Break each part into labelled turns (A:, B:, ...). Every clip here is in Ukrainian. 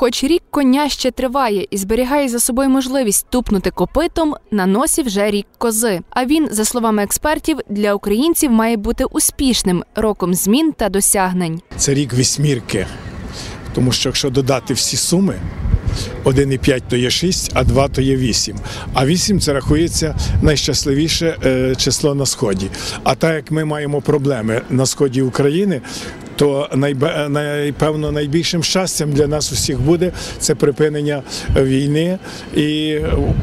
A: Хоч рік коня ще триває і зберігає за собою можливість тупнути копитом, на носі вже рік кози. А він, за словами експертів, для українців має бути успішним роком змін та досягнень.
B: Це рік вісьмірки. Тому що якщо додати всі суми, 1,5 то є 6, а 2 то є 8. А 8 це рахується найщасливіше е, число на сході. А так як ми маємо проблеми на сході України, то найпевно найбільшим щастям для нас усіх буде це припинення війни і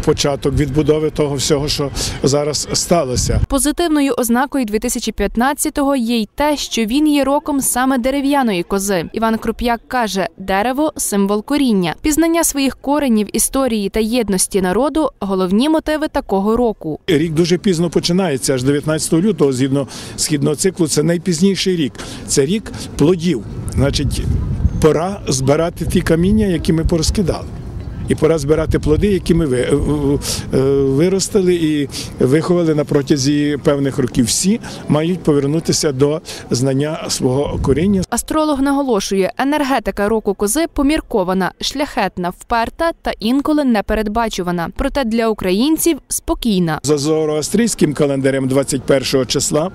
B: початок відбудови того всього, що зараз сталося.
A: Позитивною ознакою 2015-го є й те, що він є роком саме дерев'яної кози. Іван Круп'як каже: дерево символ коріння, пізнання своїх коренів, історії та єдності народу головні мотиви такого року.
B: Рік дуже пізно починається, аж 19 лютого, згідно східного циклу, це найпізніший рік. Це рік плодів. Значить, пора збирати ті каміння, які ми порозкидали. І пора збирати плоди, які ми е, виростили і виховали на протязі певних років. Всі мають повернутися до знання свого коріння,
A: Астролог наголошує, енергетика року кози поміркована, шляхетна, вперта та інколи непередбачувана. Проте для українців спокійна.
B: За зороастрійським календарем 21 числа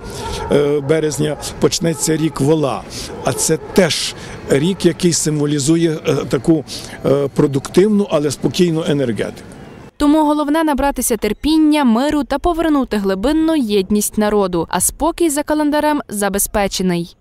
B: е, березня почнеться рік вола. А це теж рік, який символізує е, таку продуктивну, але спокійну енергетику.
A: Тому головне набратися терпіння, миру та повернути глибинну єдність народу. А спокій за календарем забезпечений.